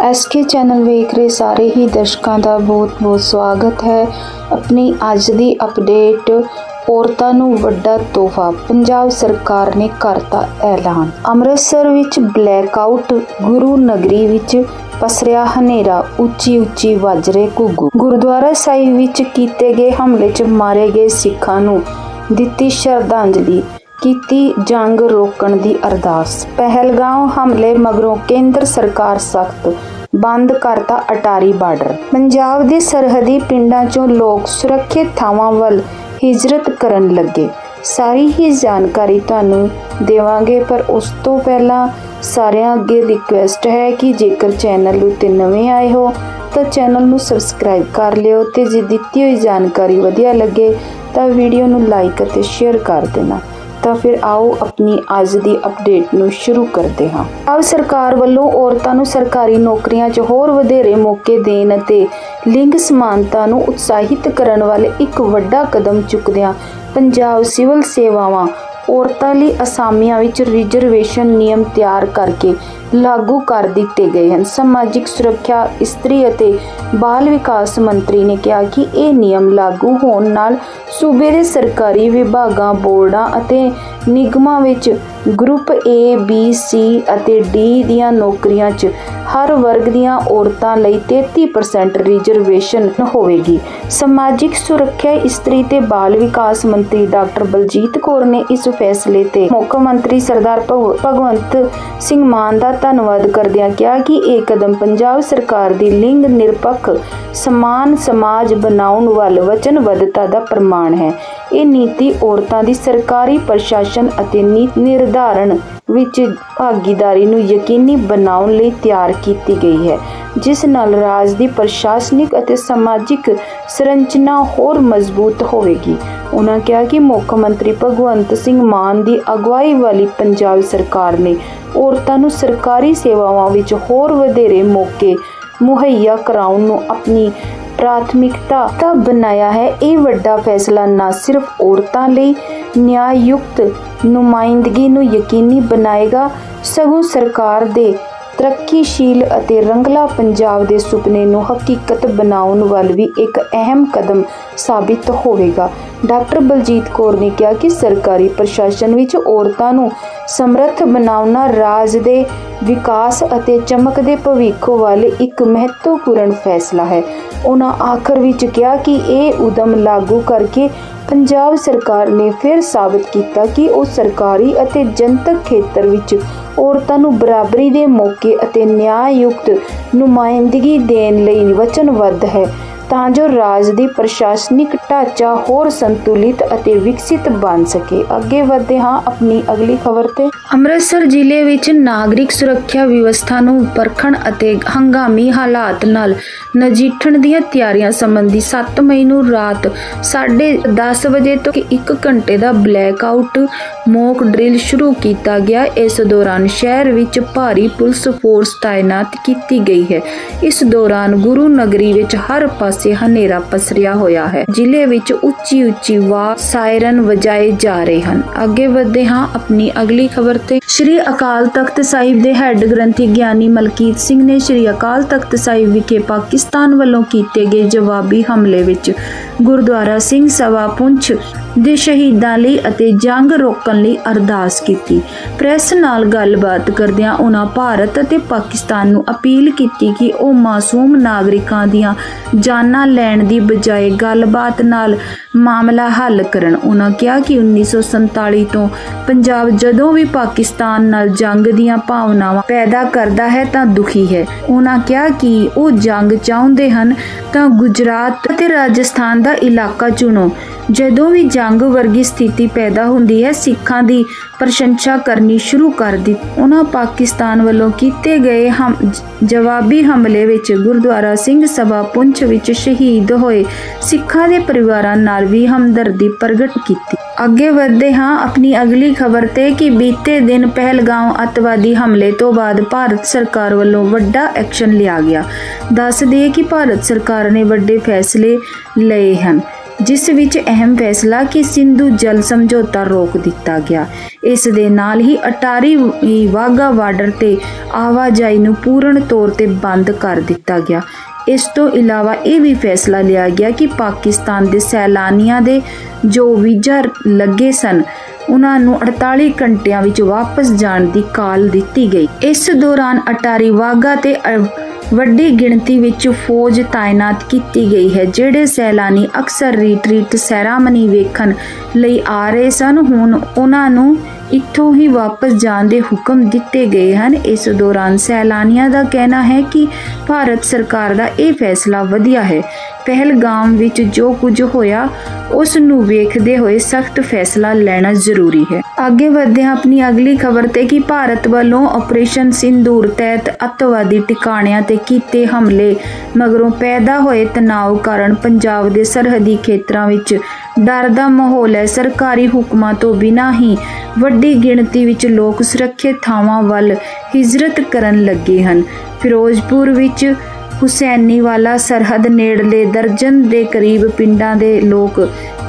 SK channel ਵੇਖ ਰਹੇ ਸਾਰੇ ਹੀ ਦਰਸ਼ਕਾਂ ਦਾ ਬਹੁਤ-ਬਹੁਤ ਸਵਾਗਤ ਹੈ। ਆਪਣੀ ਅੱਜ ਦੀ ਅਪਡੇਟ ਔਰਤਾਂ ਨੂੰ ਵੱਡਾ ਤੋਹਫਾ, ਪੰਜਾਬ ਸਰਕਾਰ ਨੇ ਕਰਤਾ ਐਲਾਨ। ਅੰਮ੍ਰਿਤਸਰ ਵਿੱਚ ਬਲੈਕਆਊਟ ਗੁਰੂ ਨਗਰੀ ਵਿੱਚ ਪਸਰਿਆ ਹਨੇਰਾ, ਉੱਚੀ ਉੱਚੀ ਵੱਜ ਰਹੇ ਘੁੱਗੂ। ਗੁਰਦੁਆਰਾ ਸਾਹਿਬ ਵਿੱਚ ਕੀਤੇ ਗਏ ਹਮਲੇ 'ਚ ਮਾਰੇ ਗਏ ਸਿੱਖਾਂ ਨੂੰ ਦਿੱਤੀ ਸ਼ਰਧਾਂਜਲੀ। ਕੀਤੀ ਜੰਗ ਰੋਕਣ ਦੀ ਅਰਦਾਸ। ਪਹਿਲਗਾਂਵ ਹਮਲੇ ਮਗਰੋਂ ਕੇਂਦਰ ਸਰਕਾਰ ਸਖਤ ਬੰਦ ਕਰਤਾ ਅਟਾਰੀ ਬਾਰਡਰ। ਪੰਜਾਬ ਦੇ ਸਰਹੱਦੀ ਪਿੰਡਾਂ 'ਚੋਂ ਲੋਕ ਸੁਰੱਖਿਅਤ ਥਾਵਾਂ ਵੱਲ ਹਿਜਰਤ ਕਰਨ ਲੱਗੇ। ਸਾਰੀ ਹੀ ਜਾਣਕਾਰੀ ਤੁਹਾਨੂੰ ਦੇਵਾਂਗੇ, ਪਰ ਉਸ ਤੋਂ ਪਹਿਲਾਂ ਸਾਰਿਆਂ ਅੱਗੇ ਰਿਕੁਐਸਟ ਹੈ ਕਿ ਜੇਕਰ ਚੈਨਲ ਉੱਤੇ ਨਵੇਂ ਆਏ ਹੋ, ਤਾਂ ਚੈਨਲ ਨੂੰ ਸਬਸਕ੍ਰਾਈਬ ਕਰ ਲਿਓ ਤੇ ਜੇ ਦਿੱਤੀ ਹੋਈ ਜਾਣਕਾਰੀ ਵਧੀਆ ਲੱਗੇ, ਤਾਂ ਵੀਡੀਓ ਨੂੰ ਲਾਈਕ ਅਤੇ ਸ਼ੇਅਰ ਕਰ ਦੇਣਾ। ਤਾਂ ਫਿਰ ਆਓ ਆਪਣੀ ਅੱਜ ਦੀ ਅਪਡੇਟ ਨੂੰ ਸ਼ੁਰੂ ਕਰਦੇ ਹਾਂ। ਆਪ ਸਰਕਾਰ ਵੱਲੋਂ ਔਰਤਾਂ ਨੂੰ ਸਰਕਾਰੀ ਨੌਕਰੀਆਂ 'ਚ ਹੋਰ ਵਧੇਰੇ ਮੌਕੇ ਦੇਣ ਅਤੇ ਲਿੰਗ ਸਮਾਨਤਾ ਨੂੰ ਉਤਸ਼ਾਹਿਤ ਕਰਨ ਵਾਲੇ ਇੱਕ ਵੱਡਾ ਕਦਮ ਚੁੱਕਦਿਆਂ ਪੰਜਾਬ ਸਿਵਲ ਸੇਵਾਵਾਂ ਔਰਤਾਂ ਲਈ ਅਸਾਮੀਆਂ ਵਿੱਚ ਰਿਜ਼ਰਵੇਸ਼ਨ ਨਿਯਮ ਤਿਆਰ ਕਰਕੇ ਲਾਗੂ ਕਰ ਦਿੱਤੇ ਗਏ ਹਨ। ਸਮਾਜਿਕ ਸੁਰੱਖਿਆ ਇਸਤਰੀ ਅਤੇ ਬਾਲ ਵਿਕਾਸ ਮੰਤਰੀ ਨੇ ਕਿਹਾ ਕਿ ਇਹ ਨਿਯਮ ਲਾਗੂ ਹੋਣ ਨਾਲ ਸੂਬੇ ਦੇ ਸਰਕਾਰੀ ਵਿਭਾਗਾਂ, ਬੋਰਡਾਂ ਅਤੇ ਨਿਗਮਾਂ ਵਿੱਚ ਗਰੁੱਪ ਏ ਬੀ ਸੀ ਅਤੇ ਡੀ ਦੀਆਂ ਨੌਕਰੀਆਂ 'ਚ ਹਰ ਵਰਗ ਦੀਆਂ ਔਰਤਾਂ ਲਈ 33% ਰਿਜ਼ਰਵੇਸ਼ਨ ਹੋਵੇਗੀ। ਸਮਾਜਿਕ ਸੁਰੱਖਿਆ ਇਸਤਰੀ ਤੇ ਬਾਲ ਵਿਕਾਸ ਮੰਤਰੀ ਡਾਕਟਰ ਬਲਜੀਤ ਕੌਰ ਨੇ ਇਸ ਫੈਸਲੇ ਤੇ ਮੁੱਖ ਮੰਤਰੀ ਸਰਦਾਰ ਭਗਵ- ਭਗਵੰਤ ਸਿੰਘ ਮਾਨ ਦਾ ਧੰਨਵਾਦ ਕਰਦਿਆਂ ਕਿਹਾ ਕਿ ਇਹ ਕਦਮ ਪੰਜਾਬ ਸਰਕਾਰ ਦੀ ਲਿੰਗ ਨਿਰਪੱਖ, ਸਮਾਨ ਸਮਾਜ ਬਣਾਉਣ ਵੱਲ ਵਚਨਬੱਧਤਾ ਦਾ ਪ੍ਰਮਾਣ ਹੈ। ਇਹ ਨੀਤੀ ਔਰਤਾਂ ਦੀ ਸਰਕਾਰੀ ਪ੍ਰਸ਼ਾਸਨ ਅਤੇ ਨੀਤੀ ਨਿਰਧਾਰਨ ਵਿੱਚ ਭਾਗੀਦਾਰੀ ਨੂੰ ਯਕੀਨੀ ਬਣਾਉਣ ਲਈ ਤਿਆਰ ਕੀਤੀ ਗਈ ਹੈ, ਜਿਸ ਨਾਲ ਰਾਜ ਦੀ ਪ੍ਰਸ਼ਾਸਨਿਕ ਅਤੇ ਸਮਾਜਿਕ ਸੰਰਚਨਾ ਹੋਰ ਮਜ਼ਬੂਤ ਹੋਵੇਗੀ। ਉਹਨਾਂ ਕਿਹਾ ਕਿ ਮੁੱਖ ਮੰਤਰੀ ਭਗਵੰਤ ਸਿੰਘ ਮਾਨ ਦੀ ਅਗਵਾਈ ਵਾਲੀ ਪੰਜਾਬ ਸਰਕਾਰ ਨੇ ਔਰਤਾਂ ਨੂੰ ਸਰਕਾਰੀ ਸੇਵਾਵਾਂ ਵਿੱਚ ਹੋਰ ਵਧੇਰੇ ਮੌਕੇ ਮੁਹੱਈਆ ਕਰਾਉਣ ਨੂੰ ਆਪਣੀ ਪ੍ਰਾਥਮਿਕਤਾ ਤਾਂ ਬਣਾਇਆ ਹੈ। ਇਹ ਵੱਡਾ ਫੈਸਲਾ ਨਾ ਸਿਰਫ ਔਰਤਾਂ ਲਈ ਨਿਆਂਯੁਕਤ ਨੁਮਾਇੰਦਗੀ ਨੂੰ ਯਕੀਨੀ ਬਣਾਏਗਾ, ਸਗੋਂ ਸਰਕਾਰ ਦੇ ਤਰੱਕੀਸ਼ੀਲ ਅਤੇ ਰੰਗਲਾ ਪੰਜਾਬ ਦੇ ਸੁਪਨੇ ਨੂੰ ਹਕੀਕਤ ਬਣਾਉਣ ਵੱਲ ਵੀ ਇੱਕ ਅਹਿਮ ਕਦਮ ਸਾਬਿਤ ਹੋਵੇਗਾ। ਡਾਕਟਰ ਬਲਜੀਤ ਕੌਰ ਨੇ ਕਿਹਾ ਕਿ ਸਰਕਾਰੀ ਪ੍ਰਸ਼ਾਸਨ ਵਿੱਚ ਔਰਤਾਂ ਨੂੰ ਸਮਰੱਥ ਬਣਾਉਣਾ ਰਾਜ ਦੇ ਵਿਕਾਸ ਅਤੇ ਚਮਕਦੇ ਭਵਿੱਖ ਵੱਲ ਇੱਕ ਮਹੱਤਵਪੂਰਨ ਫੈਸਲਾ ਹੈ। ਉਹਨਾਂ ਆਖਰ ਵਿੱਚ ਕਿਹਾ ਕਿ ਇਹ ਉਦਮ ਲਾਗੂ ਕਰਕੇ ਪੰਜਾਬ ਸਰਕਾਰ ਨੇ ਫਿਰ ਸਾਬਤ ਕੀਤਾ ਕਿ ਉਹ ਸਰਕਾਰੀ ਅਤੇ ਜਨਤਕ ਖੇਤਰ ਵਿੱਚ ਔਰਤਾਂ ਨੂੰ ਬਰਾਬਰੀ ਦੇ ਮੌਕੇ ਅਤੇ ਨਿਆਂਯੁਕਤ ਨੁਮਾਇੰਦਗੀ ਦੇਣ ਲਈ ਵਚਨਬੱਧ ਹੈ। ਤਾਂ ਜੋ ਰਾਜ ਦੀ ਪ੍ਰਸ਼ਾਸਨਿਕ ਢਾਂਚਾ ਹੋਰ ਸੰਤੁਲਿਤ ਅਤੇ ਵਿਕਸਿਤ ਬਣ ਸਕੇ। ਅੱਗੇ ਵਧਦੇ ਹਾਂ ਆਪਣੀ ਅਗਲੀ ਖਬਰ ਤੇ। ਅੰਮ੍ਰਿਤਸਰ ਜ਼ਿਲ੍ਹੇ ਵਿੱਚ ਨਾਗਰਿਕ ਸੁਰੱਖਿਆ ਵਿਵਸਥਾ ਨੂੰ ਪਰਖਣ ਅਤੇ ਹੰਗਾਮੀ ਹਾਲਾਤ ਨਾਲ ਨਜਿੱਠਣ ਦੀਆਂ ਤਿਆਰੀਆਂ ਸੰਬੰਧੀ 7 ਮਈ ਨੂੰ ਰਾਤ 10:30 ਵਜੇ ਤੋਂ 1 ਘੰਟੇ ਦਾ ਬਲੈਕ ਆਊਟ ਮੌਕ ਡਰਿਲ ਸ਼ੁਰੂ ਕੀਤਾ ਗਿਆ। ਇਸ ਦੌਰਾਨ ਸ਼ਹਿਰ ਵਿੱਚ ਭਾਰੀ ਪੁਲਿਸ ਫੋਰਸ ਤਾਇਨਾਤ ਕੀਤੀ ਗਈ ਹੈ। ਇਸ ਦੌਰਾਨ ਗੁਰੂ ਨਗਰੀ ਵਿੱਚ ਹਰ ਪਾਸੇ ਹਨੇਰਾ ਪਸਰਿਆ ਹੋਇਆ ਹੈ। ਜ਼ਿਲ੍ਹੇ ਵਿੱਚ ਉੱਚੀ ਉੱਚੀ ਆਵਾਜ਼ ਸਾਇਰਨ ਵਜਾਏ ਜਾ ਰਹੇ ਹਨ। ਅੱਗੇ ਵਧਦੇ ਹਾਂ ਆਪਣੀ ਅਗਲੀ ਖਬਰ ਤੇ। ਸ਼੍ਰੀ ਅਕਾਲ ਤਖਤ ਸਾਹਿਬ ਦੇ ਹੈੱਡ ਗ੍ਰੰਥੀ ਗਿਆਨੀ ਮਲਕੀਤ ਸਿੰਘ ਨੇ ਸ਼੍ਰੀ ਅਕਾਲ ਤਖਤ ਸਾਹਿਬ ਵਿਖੇ ਪਾਕਿਸਤਾਨ ਵੱਲੋਂ ਕੀਤੇ ਗਏ ਜਵਾਬੀ ਹਮਲੇ ਵਿੱਚ ਗੁਰਦੁਆਰਾ ਸਿੰਘ ਸਭਾ ਪੁੰਛ ਦੇ ਸ਼ਹੀਦਾਂ ਲਈ ਅਤੇ ਜੰਗ ਰੋਕਣ ਲਈ ਅਰਦਾਸ ਕੀਤੀ। ਪ੍ਰੈਸ ਨਾਲ ਗੱਲਬਾਤ ਕਰਦਿਆਂ ਉਹਨਾਂ ਭਾਰਤ ਅਤੇ ਪਾਕਿਸਤਾਨ ਨੂੰ ਅਪੀਲ ਕੀਤੀ ਕਿ ਉਹ ਮਾਸੂਮ ਨਾਗਰਿਕਾਂ ਦੀਆਂ ਜਾਨਾਂ ਲੈਣ ਦੀ ਬਜਾਏ ਗੱਲਬਾਤ ਨਾਲ ਮਾਮਲਾ ਹੱਲ ਕਰਨ। ਉਹਨਾਂ ਕਿਹਾ ਕਿ 1947 ਤੋਂ ਪੰਜਾਬ ਜਦੋਂ ਵੀ ਪਾਕਿਸਤਾਨ ਨਾਲ ਜੰਗ ਦੀਆਂ ਭਾਵਨਾਵਾਂ ਪੈਦਾ ਕਰਦਾ ਹੈ ਤਾਂ ਦੁਖੀ ਹੈ। ਉਹਨਾਂ ਕਿਹਾ ਕਿ ਉਹ ਜੰਗ ਚਾਹੁੰਦੇ ਹਨ ਤਾਂ ਗੁਜਰਾਤ ਅਤੇ ਰਾਜਸਥਾਨ ਦਾ ਇਲਾਕਾ ਚੁਣੋ। ਜਦੋਂ ਵੀ ਜੰਗ ਵਰਗੀ ਸਥਿਤੀ ਪੈਦਾ ਹੁੰਦੀ ਹੈ, ਸਿੱਖਾਂ ਦੀ ਪ੍ਰਸ਼ੰਸਾ ਕਰਨੀ ਸ਼ੁਰੂ ਕਰ ਦਿੱਤੀ ਉਹਨਾਂ ਪਾਕਿਸਤਾਨ ਵੱਲੋਂ ਕੀਤੇ ਗਏ ਹਮ ਜਵਾਬੀ ਹਮਲੇ ਵਿੱਚ ਗੁਰਦੁਆਰਾ ਸਿੰਘ ਸਭਾ ਪੁੰਛ ਵਿੱਚ ਸ਼ਹੀਦ ਹੋਏ ਸਿੱਖਾਂ ਦੇ ਪਰਿਵਾਰਾਂ ਨਾਲ ਵੀ ਹਮਦਰਦੀ ਪ੍ਰਗਟ ਕੀਤੀ। ਅੱਗੇ ਵਧਦੇ ਹਾਂ, ਆਪਣੀ ਅਗਲੀ ਖਬਰ ਤੇ ਕਿ ਬੀਤੇ ਦਿਨ ਪਹਿਲਗਾਂਵ ਅੱਤਵਾਦੀ ਹਮਲੇ ਤੋਂ ਬਾਅਦ ਭਾਰਤ ਸਰਕਾਰ ਵੱਲੋਂ ਵੱਡਾ ਐਕਸ਼ਨ ਲਿਆ ਗਿਆ। ਦੱਸ ਦਈਏ ਕਿ ਭਾਰਤ ਸਰਕਾਰ ਨੇ ਵੱਡੇ ਫੈਸਲੇ ਲਏ ਹਨ। ਜਿਸ ਵਿੱਚ ਅਹਿਮ ਫੈਸਲਾ ਕਿ ਸਿੰਧੂ ਜਲ ਸਮਝੌਤਾ ਰੋਕ ਦਿੱਤਾ ਗਿਆ। ਇਸ ਦੇ ਨਾਲ ਹੀ ਅਟਾਰੀ ਵਾਗਾ ਬਾਰਡਰ ਤੇ ਆਵਾਜਾਈ ਨੂੰ ਪੂਰਨ ਤੌਰ ਤੇ ਬੰਦ ਕਰ ਦਿੱਤਾ ਗਿਆ। ਇਸ ਤੋਂ ਇਲਾਵਾ ਇਹ ਵੀ ਫੈਸਲਾ ਲਿਆ ਗਿਆ ਕਿ ਪਾਕਿਸਤਾਨ ਦੇ ਸੈਲਾਨੀਆਂ ਦੇ ਜੋ ਵੀਜ਼ਾ ਲੱਗੇ ਸਨ, ਉਹਨਾਂ ਨੂੰ 48 ਘੰਟਿਆਂ ਵਿੱਚ ਵਾਪਸ ਜਾਣ ਦੀ ਕਾਲ ਦਿੱਤੀ ਗਈ। ਇਸ ਦੌਰਾਨ ਅਟਾਰੀ ਵਾਗਾ ਤੇ ਵੱਡੀ ਗਿਣਤੀ ਵਿੱਚ ਫੌਜ ਤਾਇਨਾਤ ਕੀਤੀ ਗਈ ਹੈ, ਜਿਹੜੇ ਸੈਲਾਨੀ ਅਕਸਰ ਰੀਟਰੀਟ ਸੈਰਾਮਨੀ ਵੇਖਣ ਲਈ ਆ ਰਹੇ ਸਨ। ਹੁਣ ਉਹਨਾਂ ਨੂੰ ਇੱਥੋਂ ਹੀ ਵਾਪਸ ਜਾਣ ਦੇ ਹੁਕਮ ਦਿੱਤੇ ਗਏ ਹਨ। ਇਸ ਦੌਰਾਨ ਸੈਲਾਨੀਆਂ ਦਾ ਕਹਿਣਾ ਹੈ ਕਿ ਭਾਰਤ ਸਰਕਾਰ ਦਾ ਇਹ ਫੈਸਲਾ ਵਧੀਆ ਹੈ। ਪਹਿਲਗਾਮ ਵਿੱਚ ਜੋ ਕੁਝ ਹੋਇਆ, ਉਸ ਨੂੰ ਵੇਖਦੇ ਹੋਏ ਸਖਤ ਫੈਸਲਾ ਲੈਣਾ ਜ਼ਰੂਰੀ ਹੈ। ਅੱਗੇ ਵਧਦੇ ਹਾਂ ਆਪਣੀ ਅਗਲੀ ਖਬਰ ਤੇ ਕਿ ਭਾਰਤ ਵੱਲੋਂ ਆਪਰੇਸ਼ਨ ਸਿੰਦੂਰ ਤਹਿਤ ਅੱਤਵਾਦੀ ਟਿਕਾਣਿਆਂ ਤੇ ਕੀਤੇ ਹਮਲੇ, ਮਗਰੋਂ ਪੈਦਾ ਹੋਏ ਤਣਾਅ ਕਾਰਨ ਪੰਜਾਬ ਦੇ ਸਰਹੱਦੀ ਖੇਤਰਾਂ ਵਿੱਚ ਡਰ ਦਾ ਮਾਹੌਲ ਹੈ। ਸਰਕਾਰੀ ਹੁਕਮਾਂ ਤੋਂ ਬਿਨਾਂ ਹੀ ਵੱਡੀ ਗਿਣਤੀ ਵਿੱਚ ਲੋਕ ਸੁਰੱਖਿਅਤ ਥਾਵਾਂ ਵੱਲ ਹਿਜਰਤ ਕਰਨ ਲੱਗੇ ਹਨ। ਫਿਰੋਜ਼ਪੁਰ ਵਿੱਚ ਹੁਸੈਨੀਵਾਲਾ ਸਰਹੱਦ ਨੇੜਲੇ ਦਰਜਨ ਦੇ ਕਰੀਬ ਪਿੰਡਾਂ ਦੇ ਲੋਕ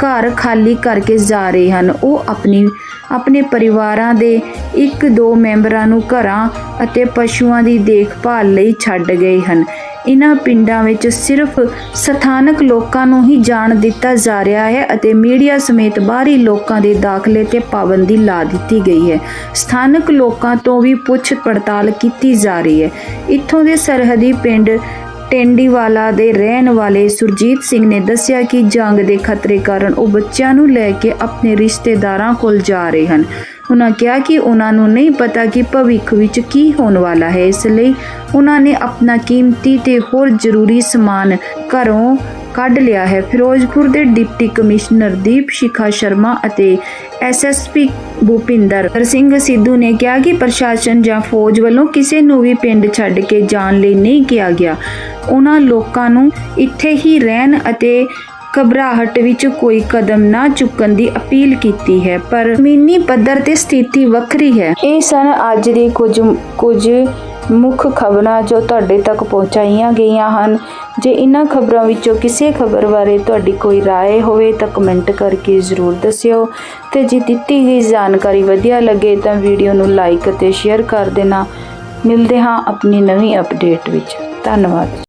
ਘਰ ਖਾਲੀ ਕਰਕੇ ਜਾ ਰਹੇ ਹਨ। ਉਹ ਆਪਣੀ, ਆਪਣੇ ਪਰਿਵਾਰਾਂ ਦੇ ਇੱਕ ਦੋ ਮੈਂਬਰਾਂ ਨੂੰ ਘਰਾਂ ਅਤੇ ਪਸ਼ੂਆਂ ਦੀ ਦੇਖਭਾਲ ਲਈ ਛੱਡ ਗਏ ਹਨ। ਇਹਨਾਂ ਪਿੰਡਾਂ ਵਿੱਚ ਸਿਰਫ ਸਥਾਨਕ ਲੋਕਾਂ ਨੂੰ ਹੀ ਜਾਣ ਦਿੱਤਾ ਜਾ ਰਿਹਾ ਹੈ ਅਤੇ ਮੀਡੀਆ ਸਮੇਤ ਬਾਹਰੀ ਲੋਕਾਂ ਦੇ ਦਾਖਲੇ ਤੇ ਪਾਬੰਦੀ ਲਾ ਦਿੱਤੀ ਗਈ ਹੈ। ਸਥਾਨਕ ਲੋਕਾਂ ਤੋਂ ਵੀ ਪੁੱਛ ਪੜਤਾਲ ਕੀਤੀ ਜਾ ਰਹੀ ਹੈ। ਇੱਥੋਂ ਦੇ ਸਰਹੱਦੀ ਪਿੰਡ ਟੈਂਡੀਵਾਲਾ ਦੇ ਰਹਿਣ ਵਾਲੇ ਸੁਰਜੀਤ ਸਿੰਘ ਨੇ ਦੱਸਿਆ ਕਿ ਜੰਗ ਦੇ ਖਤਰੇ ਕਾਰਨ ਉਹ ਬੱਚਿਆਂ ਨੂੰ ਲੈ ਕੇ ਆਪਣੇ ਰਿਸ਼ਤੇਦਾਰਾਂ ਕੋਲ ਜਾ ਰਹੇ ਹਨ। ਉਹਨਾਂ ਕਿਹਾ ਕਿ ਉਹਨਾਂ ਨੂੰ ਨਹੀਂ ਪਤਾ ਕਿ ਭਵਿੱਖ ਵਿੱਚ ਕੀ ਹੋਣ ਵਾਲਾ ਹੈ। ਇਸ ਲਈ ਉਹਨਾਂ ਨੇ ਆਪਣਾ ਕੀਮਤੀ ਤੇ ਹੋਰ ਜ਼ਰੂਰੀ ਸਮਾਨ ਘਰੋਂ ਕੱਢ ਲਿਆ ਹੈ। ਫਿਰੋਜ਼ਪੁਰ ਦੇ ਡਿਪਟੀ ਕਮਿਸ਼ਨਰ ਦੀਪ ਸ਼ਿਖਾ ਸ਼ਰਮਾ ਅਤੇ ਐਸਐਸਪੀ ਭੂਪਿੰਦਰ ਸਿੰਘ ਸਿੱਧੂ ਨੇ ਕਿਹਾ ਕਿ ਪ੍ਰਸ਼ਾਸਨ ਜਾਂ ਫੌਜ ਵੱਲੋਂ ਕਿਸੇ ਨੂੰ ਵੀ ਪਿੰਡ ਛੱਡ ਕੇ ਜਾਣ ਲਈ ਨਹੀਂ ਕਿਹਾ ਗਿਆ। ਉਹਨਾਂ ਲੋਕਾਂ ਨੂੰ ਇੱਥੇ ਹੀ ਰਹਿਣ ਅਤੇ ਘਬਰਾਹਟ ਵਿੱਚ ਕੋਈ ਕਦਮ ਨਾ ਚੁੱਕਣ ਦੀ ਅਪੀਲ ਕੀਤੀ ਹੈ, ਪਰ ਜ਼ਮੀਨੀ ਪੱਧਰ ਤੇ ਸਥਿਤੀ ਵੱਖਰੀ ਹੈ। ਇਹ ਸਨ ਅੱਜ ਦੀ ਕੁਝ ਕੁਝ ਮੁੱਖ ਖਬਰਾਂ ਜੋ ਤੁਹਾਡੇ ਤੱਕ ਪਹੁੰਚਾਈਆਂ ਗਈਆਂ ਹਨ। ਜੇ ਇਹਨਾਂ ਖਬਰਾਂ ਵਿੱਚੋਂ ਕਿਸੇ ਖਬਰ ਬਾਰੇ ਤੁਹਾਡੀ ਕੋਈ ਰਾਏ ਹੋਵੇ ਤਾਂ ਕਮੈਂਟ ਕਰਕੇ ਜ਼ਰੂਰ ਦੱਸਿਓ। ਤੇ ਜੇ ਦਿੱਤੀ ਗਈ ਜਾਣਕਾਰੀ ਵਧੀਆ ਲੱਗੇ ਤਾਂ ਵੀਡੀਓ ਨੂੰ ਲਾਈਕ ਅਤੇ ਸ਼ੇਅਰ ਕਰ ਦੇਣਾ। ਮਿਲਦੇ ਹਾਂ ਆਪਣੀ ਨਵੀਂ ਅਪਡੇਟ ਵਿੱਚ। ਧੰਨਵਾਦ।